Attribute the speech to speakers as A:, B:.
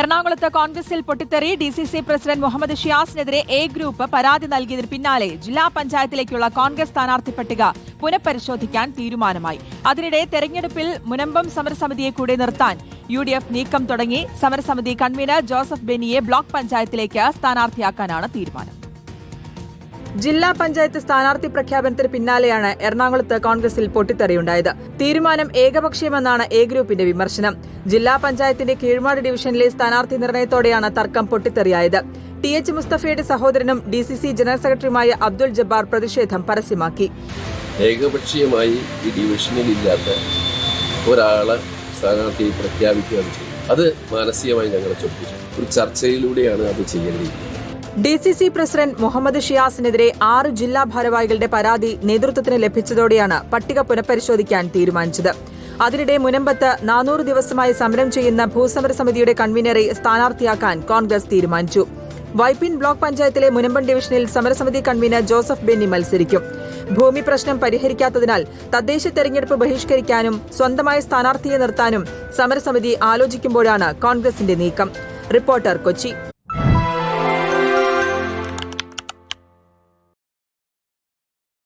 A: എറണാകുളത്ത് കോൺഗ്രസിൽ പൊട്ടിത്തെറി D C C president Muhammad ഷിയാസിനെതിരെ A group പരാതി നൽകിയതിന് പിന്നാലെ ജില്ലാ പഞ്ചായത്തിലേക്കുള്ള കോൺഗ്രസ് സ്ഥാനാർത്ഥി പട്ടിക പുനഃപരിശോധിക്കാൻ തീരുമാനമായി. അതിനിടെ തെരഞ്ഞെടുപ്പിൽ മുനമ്പം സമരസമിതിയെ കൂടി നിർത്താൻ യു ഡി എഫ് നീക്കം തുടങ്ങി. സമരസമിതി കൺവീനർ ജോസഫ് ബെന്നിയെ ബ്ലോക്ക് പഞ്ചായത്തിലേക്ക് സ്ഥാനാർത്ഥിയാക്കാനാണ് തീരുമാനം. ജില്ലാ പഞ്ചായത്ത് സ്ഥാനാർത്ഥി പ്രഖ്യാപനത്തിന് പിന്നാലെയാണ് എറണാകുളത്ത് കോൺഗ്രസിൽ പൊട്ടിത്തെറിയുണ്ടായത്. തീരുമാനം ഏകപക്ഷീയമെന്നാണ് എ ഗ്രൂപ്പിന്റെ വിമർശനം. ജില്ലാ പഞ്ചായത്തിന്റെ കീഴ്മാട് ഡിവിഷനിലെ സ്ഥാനാർത്ഥി നിർണയത്തോടെയാണ് തർക്കം പൊട്ടിത്തെറിയായത്. ടി എച്ച് മുസ്തഫയുടെ സഹോദരനും ഡി സി സി ജനറൽ സെക്രട്ടറിയുമായ അബ്ദുൾ ജബ്ബാർ പ്രതിഷേധം പരസ്യമാക്കി.
B: ഏകപക്ഷീയമായി ഈ ഡിവിഷനിൽ ഇല്ലാത്ത ഒരാളെ സ്ഥാനാർത്ഥി പ്രഖ്യാപിക്കുകയാണ് അത് മാനസികമായി ഞങ്ങളെ ചൊപ്പിച്ചു ഒരു ചർച്ചയിലൂടെയാണ് അത് ചെയ്യേണ്ടിയിരുന്നത്
A: D C C president Muhammad ഷിയാസിനെതിരെ ആറ് ജില്ലാ ഭാരവാഹികളുടെ പരാതി നേതൃത്വത്തിന് ലഭിച്ചതോടെയാണ് പട്ടിക പുനഃപരിശോധിക്കാൻ തീരുമാനിച്ചത്. അതിനിടെ മുനമ്പത്ത് നാനൂറ് ദിവസമായി സമരം ചെയ്യുന്ന ഭൂസമര സമിതിയുടെ കൺവീനറെ സ്ഥാനാർത്ഥിയാക്കാൻ കോൺഗ്രസ് തീരുമാനിച്ചു. വൈപ്പിൻ ബ്ലോക്ക് പഞ്ചായത്തിലെ മുനമ്പൻ ഡിവിഷനിൽ സമരസമിതി കൺവീനർ ജോസഫ് ബെന്നി മത്സരിക്കും. ഭൂമി പ്രശ്നം പരിഹരിക്കാത്തതിനാൽ തദ്ദേശ തെരഞ്ഞെടുപ്പ് ബഹിഷ്കരിക്കാനും സ്വന്തമായ സ്ഥാനാർത്ഥിയെ നിർത്താനും സമരസമിതി ആലോചിക്കുമ്പോഴാണ് കോൺഗ്രസിന്റെ നീക്കം. റിപ്പോർട്ടർ കൊച്ചി.